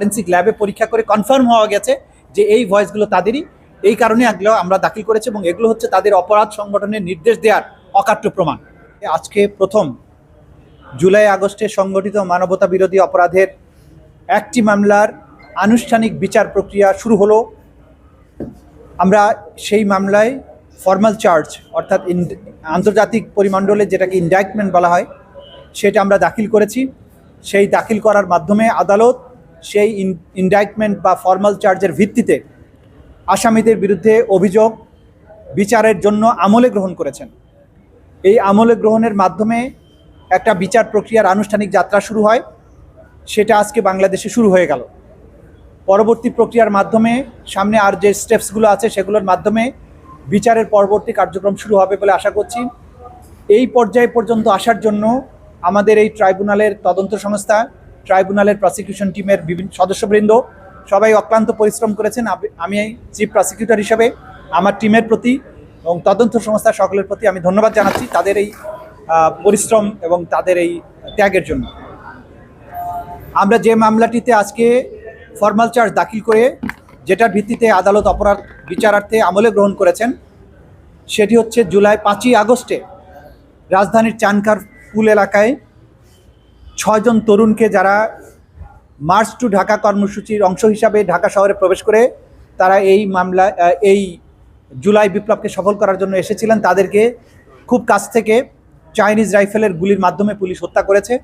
Forensic ল্যাবে পরীক্ষা করে কনফার্ম হওয়া গেছে যে এই ভয়েসগুলো তাদেরই। এই কারণে এগুলো আমরা দাখিল করেছি এবং এগুলো হচ্ছে তাদের অপরাধ সংগঠনের নির্দেশ দেওয়ার অকাট্য প্রমাণ। আজকে প্রথম জুলাই আগস্টে সংগঠিত মানবতা বিরোধী অপরাধের একটি মামলার আনুষ্ঠানিক বিচার প্রক্রিয়া শুরু হলো। আমরা সেই মামলায় ফর্মাল চার্জ অর্থাৎ আন্তর্জাতিক পরিমণ্ডলে যেটাকে ইন্ডাইটমেন্ট বলা হয়, সেটা আমরা দাখিল করেছি। সেই দাখিল করার মাধ্যমে আদালত সেই ইন্ডাইটমেন্ট বা ফর্মাল চার্জের ভিত্তিতে আসামিদের বিরুদ্ধে অভিযোগ, বিচারের জন্য আমলে গ্রহণ করেছেন। এই আমলে গ্রহণের মাধ্যমে একটা বিচার প্রক্রিয়ার আনুষ্ঠানিক যাত্রা শুরু হয়, সেটা আজকে বাংলাদেশে শুরু হয়ে গেল। পরবর্তী প্রক্রিয়ার মাধ্যমে সামনে আর যে স্টেপসগুলো আছে, সেগুলোর মাধ্যমে বিচারের পরবর্তী কার্যক্রম শুরু হবে বলে আশা করছি। এই পর্যায়ে পর্যন্ত আসার জন্য আমাদের এই ট্রাইব্যুনালের তদন্ত সংস্থা ট্রাইব্যুনালের প্রসিকিউশন টিমের বিভিন্ন সদস্যবৃন্দ, সবাই অক্লান্ত পরিশ্রম করেছেন। আমি চিফ প্রসিকিউটর হিসেবে আমার টিমের প্রতি এবং তদন্ত সংস্থা সকলের প্রতি আমি ধন্যবাদ জানাচ্ছি তাদের এই পরিশ্রম এবং তাদের এই ত্যাগের জন্য। আমরা যে মামলাটিতে আজকে ফর্মাল চার্জ দাখিল করে যেটার ভিত্তিতে আদালত অপরাধ বিচারার্থে আমলে গ্রহণ করেছেন, সেটি হচ্ছে জুলাই পাঁচই আগস্টে রাজধানীর চানকার ফুল এলাকায় ছয়জন তরুণকে যারা মার্চ টু ঢাকা কর্মসূচির অংশ হিসাবে ঢাকা শহরে প্রবেশ করে তারা এই মামলা এই জুলাই বিপ্লবকে সফল করার জন্য এসেছিলেন। তাদেরকে খুব কাছ থেকে চাইনিজ রাইফেলের গুলির মাধ্যমে পুলিশ হত্যা করেছে।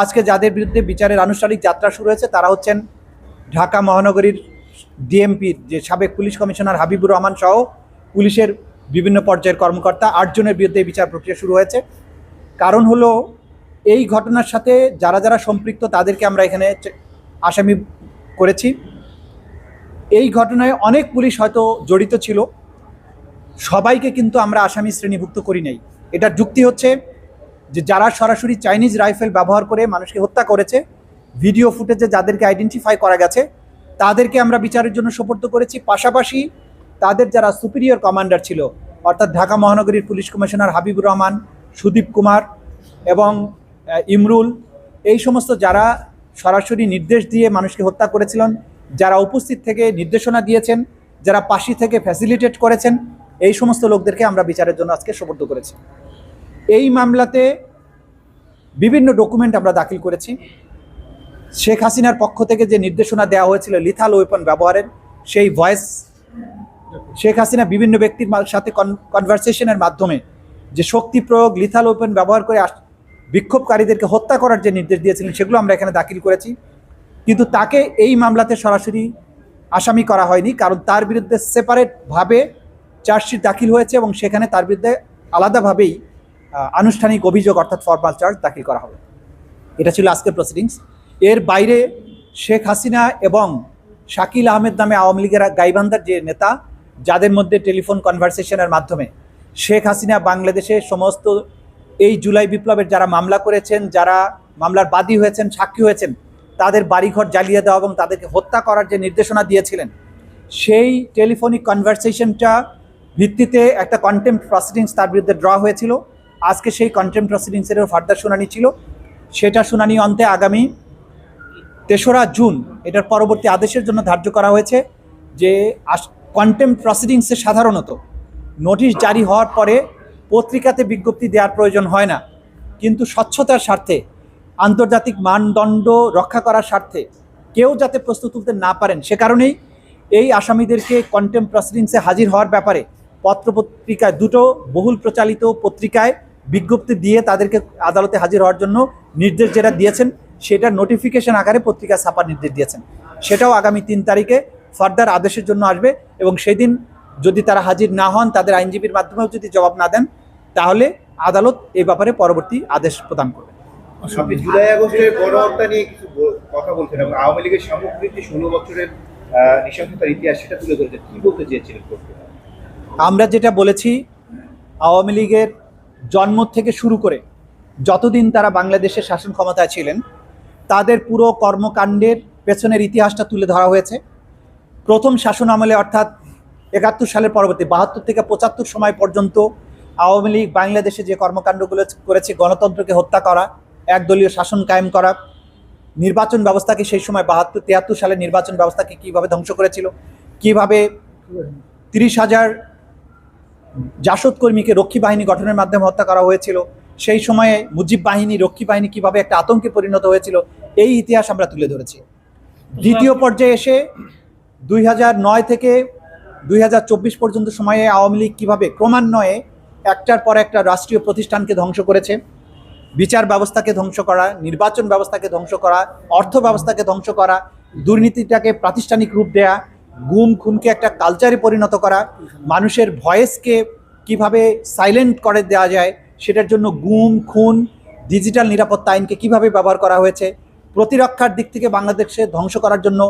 আজকে যাদের বিরুদ্ধে বিচারের আনুষ্ঠানিক যাত্রা শুরু হয়েছে, তারা হচ্ছেন ঢাকা মহানগরীর ডিএমপির যে সাবেক পুলিশ কমিশনার হাবিবুর রহমান সহ পুলিশের বিভিন্ন পর্যায়ের কর্মকর্তা। আটজনের বিরুদ্ধে বিচার প্রক্রিয়া শুরু হয়েছে। কারণ হলো এই ঘটনার সাথে যারা যারা সম্পৃক্ত তাদেরকে আমরা এখানে আসামি করেছি। এই ঘটনায় অনেক পুলিশ হয়তো জড়িত ছিল। সবাইকে কিন্তু আমরা আসামি শ্রেণীভুক্ত করি নাই। এটার যুক্তি হচ্ছে যে যারা সরাসরি চাইনিজ রাইফেল ব্যবহার করে মানুষকে হত্যা করেছে, ভিডিও ফুটেজে যাদেরকে আইডেন্টিফাই করা গেছে, তাদেরকে আমরা বিচারের জন্য সোপর্দ করেছি। পাশাপাশি তাদের যারা সুপিরিয়র কমান্ডার ছিল, অর্থাৎ ঢাকা মহানগরীর পুলিশ কমিশনার হাবিবুর রহমান, সুদীপ কুমার এবং ইমরুল, এই সমস্ত যারা সরাসরি নির্দেশ দিয়ে মানুষকে হত্যা করেছিলেন, যারা উপস্থিত থেকে নির্দেশনা দিয়েছেন, যারা পাশি থেকে ফ্যাসিলিটেট করেছেন, এই সমস্ত লোকদেরকে আমরা বিচারের জন্য আজকে সোপর্দ করেছি। এই মামলাতে বিভিন্ন ডকুমেন্ট আমরা দাখিল করেছি। শেখ হাসিনার পক্ষ থেকে যে নির্দেশনা দেওয়া হয়েছিল লিথাল ওয়েপন ব্যবহারের, সেই ভয়েস শেখ হাসিনা বিভিন্ন ব্যক্তির সাথে কনভারসেশনের মাধ্যমে যে শক্তি প্রয়োগ লিথাল ওয়েপন ব্যবহার করে বিক্ষোভকারীদেরকে হত্যা করার যে নির্দেশ দিয়েছিলেন, সেগুলো আমরা এখানে দাখিল করেছি। কিন্তু তাকে এই মামলাতে সরাসরি আসামি করা হয়নি, কারণ তার বিরুদ্ধে সেপারেটভাবে চার্জশিট দাখিল হয়েছে এবং সেখানে তার বিরুদ্ধে আলাদাভাবেই আনুষ্ঠানিক অভিযোগ অর্থাৎ ফরমাল চার্জ দাখিল করা হবে। এটা ছিল আজকের প্রসিডিংস এর বাইরে শেখ হাসিনা এবং শাকিল আহমেদ নামে আওয়ামী লীগের গাইবান্ধার যে নেতা, যাদের মধ্যে টেলিফোন কনভারসেশনের মাধ্যমে, শেখ হাসিনা বাংলাদেশে সমস্ত এই জুলাই বিপ্লবের যারা মামলা করেছেন, যারা মামলার বাদী হয়েছেন, সাক্ষী হয়েছেন, তাদের বাড়িঘর জ্বালিয়ে দেওয়া এবং তাদেরকে হত্যা করার যে নির্দেশনা দিয়েছিলেন, সেই টেলিফোনিক কনভারসেশনটা ভিত্তিতে একটা কন্টেম্প প্রসিডিংস তার বিরুদ্ধে ড্র হয়েছিল। আজকে সেই কন্টেম্প প্রসিডিংসেরও ফার্দার শুনানি ছিল। সেটা শুনানি অন্তে আগামী তেসরা জুন, এটার পরবর্তী আদেশের জন্য ধার্য করা হয়েছে যে আস কন্টেম্প প্রসিডিংসে সাধারণত নোটিশ জারি হওয়ার পরে পত্রিকাতে বিজ্ঞপ্তি দেওয়ার প্রয়োজন হয় না। কিন্তু স্বচ্ছতার স্বার্থে, আন্তর্জাতিক মানদণ্ড রক্ষা করার স্বার্থে কেউ যাতে প্রস্তুত তুলতে না পারেন, সে কারণেই এই আসামিদেরকে কন্টেম্প প্রসিডিংসে হাজির হওয়ার ব্যাপারে পত্রপত্রিকায় দুটো বহুল প্রচালিত পত্রিকায় বিজ্ঞপ্তি দিয়ে তাদেরকে আদালতে হাজির হওয়ার জন্য নির্দেশ যেটা দিয়েছেন, সেটা নোটিফিকেশন আকারে পত্রিকা ছাপার নির্দেশ দিয়েছেন। সেটাও আগামী তিন তারিখে ফার্দার আদেশের জন্য আসবে এবং সেদিন যদি তারা হাজির না হন, তাদের আইনজীবীর মাধ্যমেও যদি জবাব না দেন তাহলে আদালত এ ব্যাপারে পরবর্তী আদেশ প্রদান করবে। আপনি জুলাই আগস্টের গণহত্যা নিয়ে কিছু কথা বলছেন আওয়ামী লীগের সামগ্রিক যে ষোলো বছরের নৃশংসতার ইতিহাস সেটা তুলে ধরেছেন। কি বলতে চেয়েছিলেন আমরা যেটা বলেছি আওয়ামী লীগের জন্ম থেকে শুরু করে যতদিন তারা বাংলাদেশের শাসন ক্ষমতায় ছিলেন তাদের পুরো কর্মকাণ্ডের পেছনের ইতিহাসটা তুলে ধরা হয়েছে। প্রথম শাসন আমলে অর্থাৎ একাত্তর সালের পরবর্তী বাহাত্তর থেকে পঁচাত্তর সময় পর্যন্ত আওয়ামী লীগ বাংলাদেশে যে কর্মকাণ্ডগুলো করেছে, গণতন্ত্রকে হত্যা করা, একদলীয় শাসন কায়েম করা, নির্বাচন ব্যবস্থাকে সেই সময় বাহাত্তর, তিয়াত্তর সালে নির্বাচন ব্যবস্থাকে কীভাবে ধ্বংস করেছিল, কীভাবে তিরিশ হাজার জাসদ কর্মীকে রক্ষী বাহিনী গঠনের মাধ্যমে হত্যা করা হয়েছিল, সেই সময়ে মুজিব বাহিনী, রক্ষী বাহিনী কীভাবে একটা আতঙ্কে পরিণত হয়েছিল, এই ইতিহাস আমরা তুলে ধরেছি। দ্বিতীয় পর্যায়ে এসে দুই থেকে দুই হাজার চব্বিশ পর্যন্ত সময়ে আওয়ামী লীগ কীভাবে ক্রমান্বয়ে একটার পর একটা রাষ্ট্রীয় প্রতিষ্ঠানকে ধ্বংস করেছে, বিচার ব্যবস্থাকে ধ্বংস করা, নির্বাচন ব্যবস্থাকে ধ্বংস করা, অর্থ ব্যবস্থাকে ধ্বংস করা, দুর্নীতিটাকে প্রাতিষ্ঠানিক রূপ দেয়া, গুম খুনকে একটা কালচারে পরিণত করা, মানুষের ভয়েসকে কীভাবে সাইলেন্ট করে দেওয়া যায়, সেটার জন্য গুম, খুন ডিজিটাল নিরাপত্তা আইনকে কীভাবে ব্যবহার করা হয়েছে, প্রতিরক্ষার দিক থেকে বাংলাদেশে ধ্বংস করার জন্য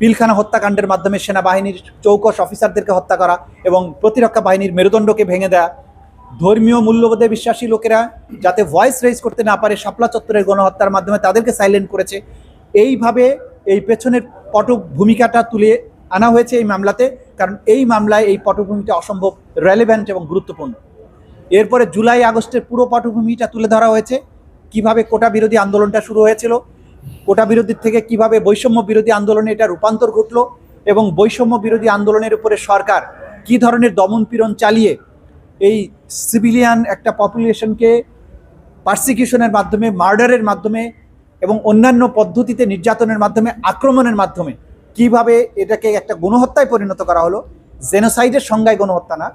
পিলখানা হত্যাকাণ্ডের মাধ্যমে সেনাবাহিনীর চৌকস অফিসারদেরকে হত্যা করা এবং প্রতিরক্ষা বাহিনীর মেরুদণ্ডকে ভেঙে দেয়া ধর্মীয় মূল্যবোধে বিশ্বাসী লোকেরা যাতে ভয়েস রেজ করতে না পারে শাপলা চত্বরের গণহত্যার মাধ্যমে তাদেরকে সাইলেন্ট করেছে। এইভাবে এই পেছনের পট ভূমিকাটা তুলে আনা হয়েছে এই মামলাতে, কারণ এই মামলায় এই পটভূমিটা অসম্ভব রেলেভেন্ট এবং গুরুত্বপূর্ণ। এরপরে জুলাই আগস্টের পুরো পটভূমিটা তুলে ধরা হয়েছে, কীভাবে কোটা বিরোধী আন্দোলনটা শুরু হয়েছিল, কোটা বিরোধীর থেকে কীভাবে বৈষম্য বিরোধী আন্দোলনে এটা রূপান্তর ঘটলো, এবং বৈষম্য বিরোধী আন্দোলনের উপরে সরকার কি ধরনের দমন পীড়ন চালিয়ে এই সিভিলিয়ান একটা পপুলেশনকে পার্সিকিউশনের মাধ্যমে মার্ডারের মাধ্যমে এবং অন্যান্য পদ্ধতিতে নির্যাতনের মাধ্যমে, আক্রমণের মাধ্যমে কীভাবে এটাকে একটা গণহত্যায় পরিণত করা হলো জেনোসাইডের সংজ্ঞায় গণহত্যা না,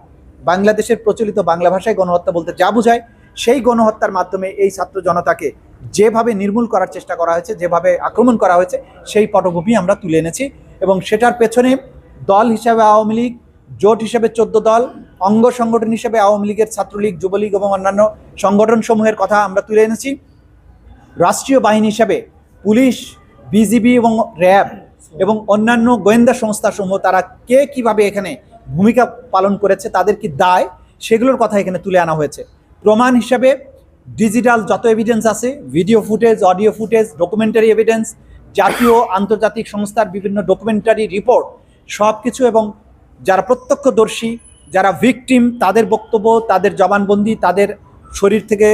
বাংলাদেশের প্রচলিত বাংলা ভাষায় গণহত্যা বলতে যা বোঝায়, সেই গণহত্যার মাধ্যমে এই ছাত্র জনতাকে যেভাবে নির্মূল করার চেষ্টা করা হয়েছে, যেভাবে আক্রমণ করা হয়েছে, সেই পটভূমি আমরা তুলে এনেছি এবং সেটার পেছনে দল হিসাবে আওয়ামী লীগ, জোট হিসেবে চোদ্দ দল অঙ্গ সংগঠন হিসেবে আওয়ামী লীগের ছাত্রলীগ, যুবলীগ এবং অন্যান্য সংগঠন সমূহের কথা আমরা তুলে এনেছি। রাষ্ট্রীয় বাহিনী হিসাবে পুলিশ, বিজিবি এবং র্যাব এবং অন্যান্য গোয়েন্দা সংস্থাসমূহ তারা কে কীভাবে এখানে ভূমিকা পালন করেছে, তাদের কি দায়, সেগুলোর কথা এখানে তুলে আনা হয়েছে। প্রমাণ হিসাবে ডিজিটাল যত এভিডেন্স আছে video footage audio footage documentary evidence জাতীয় আন্তর্জাতিক সংস্থার বিভিন্ন ডকুমেন্টারি রিপোর্ট সব কিছু এবং যারা প্রত্যক্ষদর্শী যারা ভিকটিম তাদের বক্তব্য, তাদের জবানবন্দি, তাদের শরীর থেকে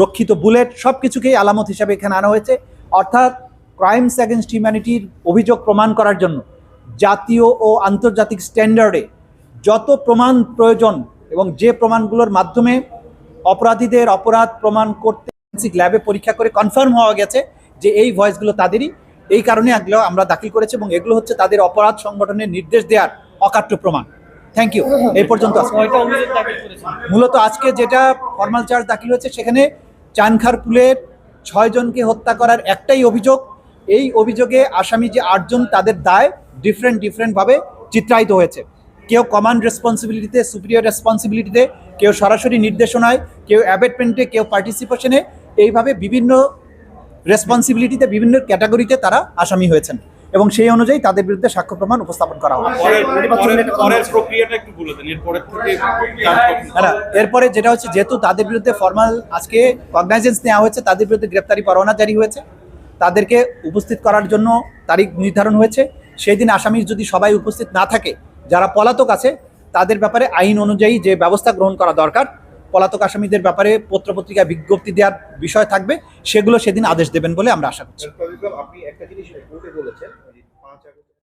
রক্ষিত বুলেট সব কিছুকেই আলামত হিসাবে এখানে আনা হয়েছে। অর্থাৎ ক্রাইমস অ্যাগেনস্ট হিউম্যানিটির অভিযোগ প্রমাণ করার জন্য জাতীয় ও আন্তর্জাতিক স্ট্যান্ডার্ডে যত প্রমাণ প্রয়োজন এবং যে প্রমাণগুলোর মাধ্যমে অপরাধীদের অপরাধ প্রমাণ করতে ল্যাবে পরীক্ষা করে কনফার্ম হওয়া গেছে যে এই ভয়েসগুলো তাদেরই। এই কারণে এগুলো আমরা দাখিল করেছি এবং এগুলো হচ্ছে তাদের অপরাধ সংগঠনের নির্দেশ দেওয়ার অকাট্য প্রমাণ। থ্যাংক ইউ এই পর্যন্ত মূলত আজকে যেটা ফর্মাল চার্জ দাখিল হয়েছে সেখানে চানখারপুলের ছয়জনকে হত্যা করার একটাই অভিযোগ। এই অভিযোগে আসামি যে আটজন তাদের দায় ডিফারেন্ট ডিফারেন্টভাবে চিত্রায়িত হয়েছে। কেউ কমান্ড রেসপন্সিবিলিটিতে সুপিরিয়র রেসপন্সিবিলিটিতে কেউ সরাসরি নির্দেশনায় কেউ অ্যাবেটমেন্টে কেউ পার্টিসিপেশনে এইভাবে বিভিন্ন রেসপন্সিবিলিটিতে বিভিন্ন ক্যাটাগরিতে তারা আসামি হয়েছেন। এবং সেই অনুযায়ী তাদের বিরুদ্ধে সাক্ষ্য প্রমাণ উপস্থাপন করা হবে। এরপরে যেটা হচ্ছে যেহেতু তাদের বিরুদ্ধে ফর্মাল আজকে কগনাইজেন্স নেওয়া হয়েছে তাদের বিরুদ্ধে গ্রেপ্তারি পরোয়ানা জারি হয়েছে তাদেরকে উপস্থিত করার জন্য তারিখ নির্ধারণ হয়েছে। সেই দিন আসামি যদি সবাই উপস্থিত না থাকে যারা পলাতক আছে তাদের ব্যাপারে আইন অনুযায়ী যে ব্যবস্থা গ্রহণ করা দরকার পলাতক আসামিদের ব্যাপারে পত্রপত্রিকায় বিজ্ঞপ্তি দেওয়ার বিষয় থাকবে, সেগুলো সেদিন আদেশ দেবেন বলে আমরা আশা করছি। আপনি একটা জিনিস বলেছেন